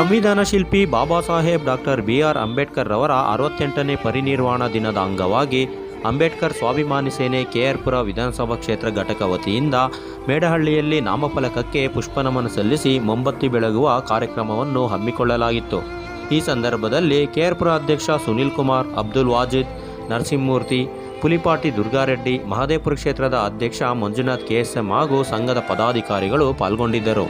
ಸಂವಿಧಾನ ಶಿಲ್ಪಿ Baba Saheb doctor B R Ambedkar ರವರ ಅರವತ್ತೆಂಟನೇ ಪರಿನಿರ್ವಾಣ ದಿನದ ಅಂಗವಾಗಿ ಅಂಬೇಡ್ಕರ್ ಸ್ವಾಭಿಮಾನಿ ಸೇನೆ ಕೆಆರ್ಪುರ ವಿಧಾನಸಭಾ ಕ್ಷೇತ್ರ ಘಟಕ ವತಿಯಿಂದ ಮೇಡಹಳ್ಳಿಯಲ್ಲಿ ನಾಮಫಲಕಕ್ಕೆ ಪುಷ್ಪನಮನ ಸಲ್ಲಿಸಿ ಮೊಂಬತ್ತಿ ಬೆಳಗುವ ಕಾರ್ಯಕ್ರಮವನ್ನು ಹಮ್ಮಿಕೊಳ್ಳಲಾಗಿತ್ತು. ಈ ಸಂದರ್ಭದಲ್ಲಿ ಕೆಆರ್ಪುರ ಅಧ್ಯಕ್ಷ ಸುನೀಲ್ ಕುಮಾರ್, ಅಬ್ದುಲ್ ವಾಜಿದ್, ನರಸಿಂಹಮೂರ್ತಿ, ಪುಲಿಪಾಟಿ ದುರ್ಗಾರೆಡ್ಡಿ, ಮಹದೇವಪುರ ಕ್ಷೇತ್ರದ ಅಧ್ಯಕ್ಷ ಮಂಜುನಾಥ್ ಕೆಎಸ್ಎಂ ಹಾಗೂ ಸಂಘದ ಪದಾಧಿಕಾರಿಗಳು ಪಾಲ್ಗೊಂಡಿದ್ದರು.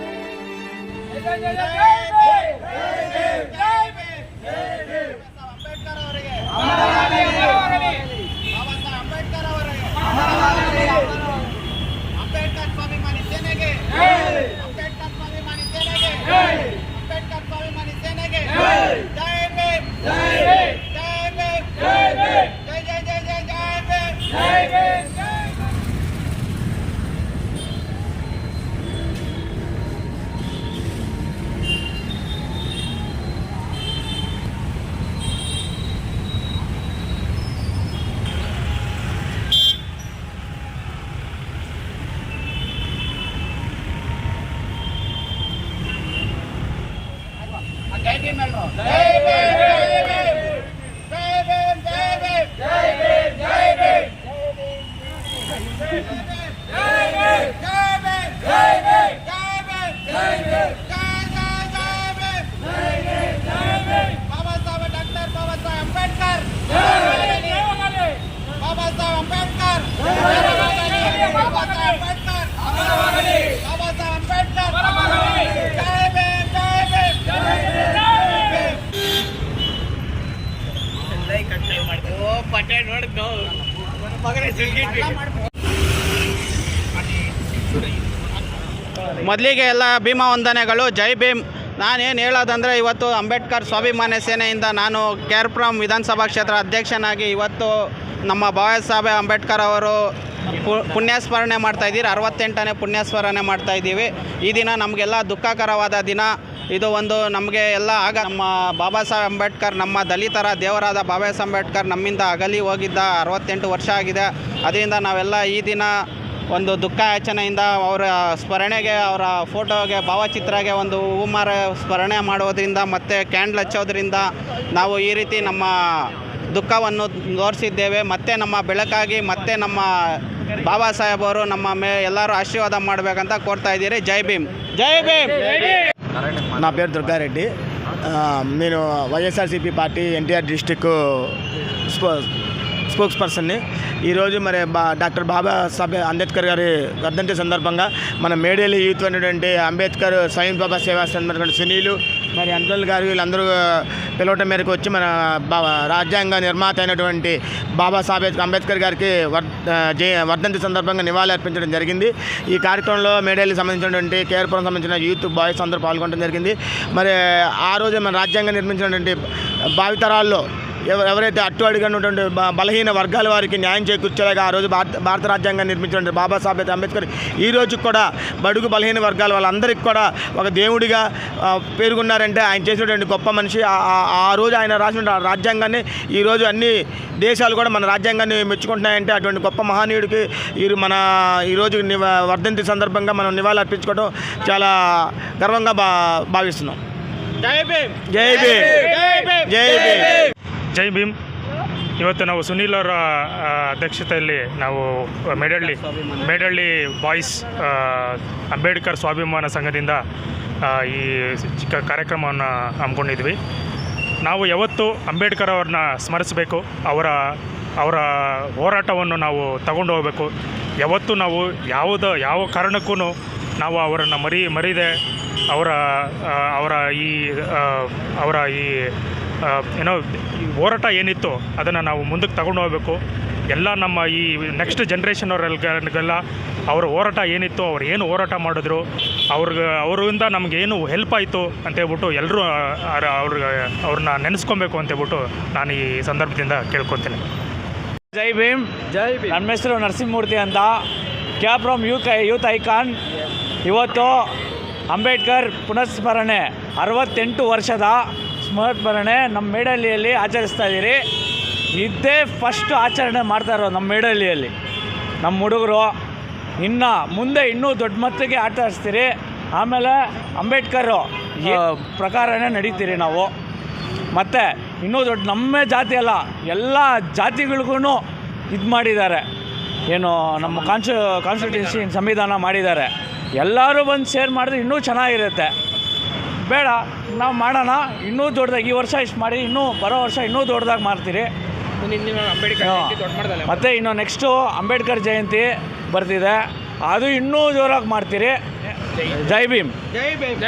Amen. ಮೊದಲಿಗೆ ಎಲ್ಲ ಭೀಮಾ ವಂದನೆಗಳು. ಜೈ ಭೀಮ್. ನಾನೇನು ಹೇಳೋದಂದರೆ ಇವತ್ತು ಅಂಬೇಡ್ಕರ್ ಸ್ವಾಭಿಮಾನ ಸೇನೆಯಿಂದ ನಾನು ಕೇರ್ಪುರಂ ವಿಧಾನಸಭಾ ಕ್ಷೇತ್ರ ಅಧ್ಯಕ್ಷನಾಗಿ ಇವತ್ತು ನಮ್ಮ ಬಾಬಾ ಸಾಹೇಬ್ ಅಂಬೇಡ್ಕರ್ ಅವರು ಪುಣ್ಯಸ್ಮರಣೆ ಮಾಡ್ತಾಯಿದ್ದೀರಿ ಅರವತ್ತೆಂಟನೇ ಪುಣ್ಯಸ್ಮರಣೆ ಮಾಡ್ತಾಯಿದ್ದೀವಿ ಈ ದಿನ ನಮಗೆಲ್ಲ ದುಃಖಕರವಾದ ದಿನ. ಇದು ಒಂದು ನಮಗೆ ಎಲ್ಲ ಆಗ ನಮ್ಮ ಬಾಬಾ ಸಾಹೇಬ್ ಅಂಬೇಡ್ಕರ್, ನಮ್ಮ ದಲಿತರ ದೇವರಾದ ಬಾಬಾ ಸಾಹೇಬ್ ಅಂಬೇಡ್ಕರ್ ನಮ್ಮಿಂದ ಅಗಲಿ ಹೋಗಿದ್ದ ಅರವತ್ತೆಂಟು ವರ್ಷ ಆಗಿದೆ. ಅದರಿಂದ ನಾವೆಲ್ಲ ಈ ದಿನ ಒಂದು ದುಃಖ ಆಚನೆಯಿಂದ ಅವರ ಸ್ಮರಣೆಗೆ, ಅವರ ಫೋಟೋಗೆ, ಭಾವಚಿತ್ರಗೆ ಒಂದು ಹೂಮಾರ ಸ್ಮರಣೆ ಮಾಡೋದರಿಂದ ಮತ್ತು ಕ್ಯಾಂಡ್ಲ್ ಹಚ್ಚೋದ್ರಿಂದ ನಾವು ಈ ರೀತಿ ನಮ್ಮ ದುಃಖವನ್ನು ತೋರಿಸಿದ್ದೇವೆ. ಮತ್ತೆ ನಮ್ಮ ಬೆಳಕಾಗಿ ಮತ್ತೆ ನಮ್ಮ ಬಾಬಾ ಸಾಹೇಬ್ ಅವರು ನಮ್ಮ ಮೇ ಎಲ್ಲರೂ ಆಶೀರ್ವಾದ ಮಾಡಬೇಕಂತ ಕೋರ್ತಾ ಇದ್ದೀರಿ. ಜೈ ಭೀಮ್. ಜೈ ಭೀಮ್. నా పేరు దుర్గారెడ్డి. నేను వైఎస్ఆర్సీపీ పార్టీ ఎన్టీఆర్ డిస్టిక్ స్పో స్పోక్స్ పర్సన్ని. ఈరోజు మరి బా డాక్టర్ బాబాసాహెబ్ అంబేద్కర్ గారి వర్ధంతి సందర్భంగా మన మేడేలి యూత్ అనేటువంటి అంబేద్కర్ స్వయం బాబా సేవా సందర్భంగా సునీలు మరి అంకుల్ గారు వీళ్ళందరూ పిలవటం మేరకు వచ్చి మన బా రాజ్యాంగ నిర్మాత అయినటువంటి బాబాసాహెబ్ అంబేద్కర్ గారికి వర్ జయ వర్ధంతి సందర్భంగా నివాళి అర్పించడం జరిగింది. ఈ కార్యక్రమంలో మేడేలి సంబంధించినటువంటి కేర్పురం సంబంధించిన యూత్ బాయ్స్ అందరూ పాల్గొనడం జరిగింది. మరి ఆ రోజు మన రాజ్యాంగం నిర్మించినటువంటి భావితరాల్లో ఎవరైతే అట్టు అడిగినటువంటి బలహీన వర్గాల వారికి న్యాయం చేకూర్చేలాగా ఆ రోజు భారత భారత రాజ్యాంగాన్ని నిర్మించినటువంటి బాబాసాహెబ్ అంబేద్కర్ ఈ రోజు కూడా బడుగు బలహీన వర్గాల వాళ్ళందరికీ కూడా ఒక దేవుడిగా పేర్కొన్నారంటే ఆయన చేసినటువంటి గొప్ప మనిషి. ఆ- రోజు ఆయన రాసిన రాజ్యాంగాన్ని ఈరోజు అన్ని దేశాలు కూడా మన రాజ్యాంగాన్ని మెచ్చుకుంటున్నాయంటే అటువంటి గొప్ప మహనీయుడికి ఈ మన ఈరోజు నివ వర్ధంతి సందర్భంగా మనం నివాళులు అర్పించుకోవడం చాలా గర్వంగా భా భావిస్తున్నాం. జై భీమ్! జై భీమ్! జై భీమ్! జై భీమ్! ಜೈ ಭೀಮ್. ಇವತ್ತು ನಾವು ಸುನೀಲ್ ಅವರ ಅಧ್ಯಕ್ಷತೆಯಲ್ಲಿ ನಾವು ಮೇಡಳ್ಳಿ ಮೇಡಳ್ಳಿ ಬಾಯ್ಸ್ ಅಂಬೇಡ್ಕರ್ ಸ್ವಾಭಿಮಾನ ಸಂಘದಿಂದ ಈ ಚಿಕ್ಕ ಕಾರ್ಯಕ್ರಮವನ್ನು ಹಮ್ಮಿಕೊಂಡಿದ್ವಿ. ನಾವು ಯಾವತ್ತು ಅಂಬೇಡ್ಕರ್ ಅವ್ರನ್ನ ಸ್ಮರಿಸಬೇಕು, ಅವರ ಅವರ ಹೋರಾಟವನ್ನು ನಾವು ತಗೊಂಡು ಹೋಗಬೇಕು. ಯಾವತ್ತು ನಾವು ಯಾವುದ, ಯಾವ ಕಾರಣಕ್ಕೂ ನಾವು ಅವರನ್ನು ಮರಿ, ಮರಿದೆ, ಅವರ ಅವರ ಈ ಅವರ ಈ ಏನೋ ಹೋರಾಟ ಏನಿತ್ತು ಅದನ್ನು ನಾವು ಮುಂದಕ್ಕೆ ತಗೊಂಡು ಹೋಗಬೇಕು. ಎಲ್ಲ ನಮ್ಮ ಈ ನೆಕ್ಸ್ಟ್ ಜನ್ರೇಷನ್ ಅವರಿಗೆಲ್ಲ ಅವರ ಹೋರಾಟ ಏನಿತ್ತು ಅವ್ರು ಏನು ಹೋರಾಟ ಮಾಡಿದ್ರು ಅವ್ರಿಗೆ ಅವರಿಂದ ನಮಗೇನು ಹೆಲ್ಪ್ ಆಯಿತು ಅಂತೇಳ್ಬಿಟ್ಟು ಎಲ್ಲರೂ ಅವ್ರಿಗೆ ಅವ್ರನ್ನ ನೆನೆಸ್ಕೊಬೇಕು ಅಂತೇಳ್ಬಿಟ್ಟು ನಾನು ಈ ಸಂದರ್ಭದಿಂದ ಕೇಳ್ಕೊತೀನಿ ಜೈ ಭೀಮ್. ಜೈ ಭೀಮ್. ನನ್ನ ಹೆಸರು ನರಸಿಂಹಮೂರ್ತಿ ಅಂತ. ಕ್ಯಾಪ್ರಮ್ ಯೂತ್ ಯೂತ್ ಐಕಾನ್ ಇವತ್ತು ಅಂಬೇಡ್ಕರ್ ಪುನಃಸ್ಮರಣೆ ಅರವತ್ತೆಂಟು ವರ್ಷದ ಸ್ಮರಣೆ ನಮ್ಮ ಮೇಡಳ್ಳಿಯಲ್ಲಿ ಆಚರಿಸ್ತಾ ಇದ್ದೀರಿ. ಇದೇ ಫಸ್ಟ್ ಆಚರಣೆ ಮಾಡ್ತಾ ಇರೋದು ನಮ್ಮ ಮೇಡಳ್ಳಿಯಲ್ಲಿ. ನಮ್ಮ ಹುಡುಗರು ಇನ್ನು ಮುಂದೆ ಇನ್ನೂ ದೊಡ್ಡ ಮಟ್ಟಿಗೆ ಆಚರಿಸ್ತೀರಿ. ಆಮೇಲೆ ಅಂಬೇಡ್ಕರು ಪ್ರಕಾರನೇ ನಡೀತೀರಿ ನಾವು. ಮತ್ತು ಇನ್ನೂ ದೊಡ್ಡ ನಮ್ಮ ಜಾತಿ ಅಲ್ಲ ಎಲ್ಲ ಜಾತಿಗಳಿಗೂ ಇದು ಮಾಡಿದ್ದಾರೆ. ಏನು ನಮ್ಮ ಕಾನ್ಸ್ಟು ಕಾನ್ಸ್ಟಿಟ್ಯೂನ್ಸಿ ಸಂವಿಧಾನ ಮಾಡಿದ್ದಾರೆ. ಎಲ್ಲರೂ ಬಂದು ಶೇರ್ ಮಾಡಿದ್ರೆ ಇನ್ನೂ ಚೆನ್ನಾಗಿರುತ್ತೆ. ಬೇಡ. ನಾವು ಮಾಡೋಣ. ಇನ್ನೂ ದೊಡ್ಡದಾಗಿ ಈ ವರ್ಷ ಇಷ್ಟು ಮಾಡಿ ಇನ್ನೂ ಬರೋ ವರ್ಷ ಇನ್ನೂ ದೊಡ್ಡದಾಗಿ ಮಾಡ್ತೀರಿ. ಮತ್ತು ಇನ್ನು ನೆಕ್ಸ್ಟು ಅಂಬೇಡ್ಕರ್ ಜಯಂತಿ ಬರ್ತಿದೆ. ಅದು ಇನ್ನೂ ಜೋರಾಗಿ ಮಾಡ್ತೀರಿ. ಜೈ ಭೀಮ್. ಜೈ ಭೀಮ್.